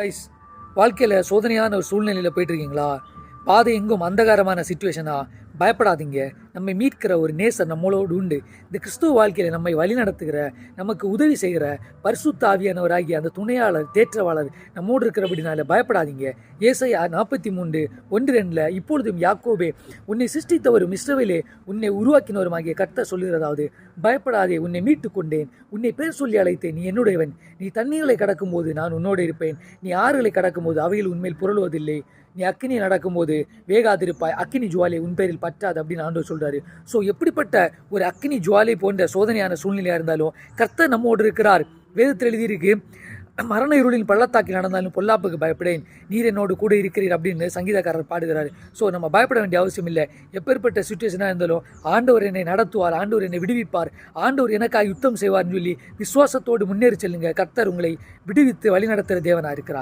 Guys வாழ்க்கையில் சோதனையான ஒரு சூழ்நிலையில் போயிட்டுருக்கீங்களா பாதை எங்கும் அந்தகாரமான சுச்சுவேஷனா பயப்படாதீங்க. நம்மை மீட்கிற ஒரு நேசர் நம்மளோடு உண்டு. இந்த கிறிஸ்துவ வாழ்க்கையில் நம்மை வழி நடத்துகிற நமக்கு உதவி செய்கிற பரிசுத்த ஆவியானவராகிய அந்த துணையாளர் தேற்றவாளர் நம்மோடு இருக்கிறபடினால பயப்படாதீங்க. ஏசையா நாற்பத்தி மூன்று ஒன்று ரெண்டில் இப்பொழுதும் யாக்கோபே உன்னை சிருஷ்டித்தவரும் இஸ்ரவேலே உன்னை உருவாக்கினவருமாகிய கர்த்தர் சொல்லுகிறதாவது பயப்படாதே உன்னை மீட்டு கொண்டேன் உன்னை பேர் சொல்லி அழைத்தேன் நீ என்னுடையவன். நீ தண்ணீர்களை கடக்கும்போது நான் உன்னோடு இருப்பேன். நீ ஆறுகளை கடக்கும்போது அவையில் உண்மையில் புரளுவதில்லை. நீ அக்கினி நடக்கும்போது வேகாதிருப்பாய். அக்கினி ஜுவாலை உன் பேரில் பற்றாது அப்படின்னு ஆண்டவர் சொல்றாரு. ஸோ எப்படிப்பட்ட ஒரு அக்னி ஜுவாலை போன்ற சோதனையான சூழ்நிலையாக இருந்தாலும் கர்த்தர் நம்மோடு இருக்கிறார். வேதத்தில் எழுதியிருக்கு மரண இருளின் பள்ளத்தாக்கில் நடந்தாலும் பொல்லாப்புக்கு பயப்படேன். நீர் என்னோடு கூட இருக்கிறீர் அப்படின்னு சங்கீதக்காரர் பாடுகிறார். ஸோ நம்ம பயப்பட வேண்டிய அவசியம் இல்லை. எப்பேற்பட்ட சுச்சுவேஷனாக இருந்தாலும் ஆண்டவர் என்னை நடத்துவார் ஆண்டவர் என்னை விடுவிப்பார் ஆண்டவர் எனக்காக யுத்தம் செய்வார்னு சொல்லி விசுவாசத்தோடு முன்னேறி செல்லுங்க. கர்த்தர் உங்களை விடுவித்து வழிநடத்துகிற தேவனாக இருக்கிறார்.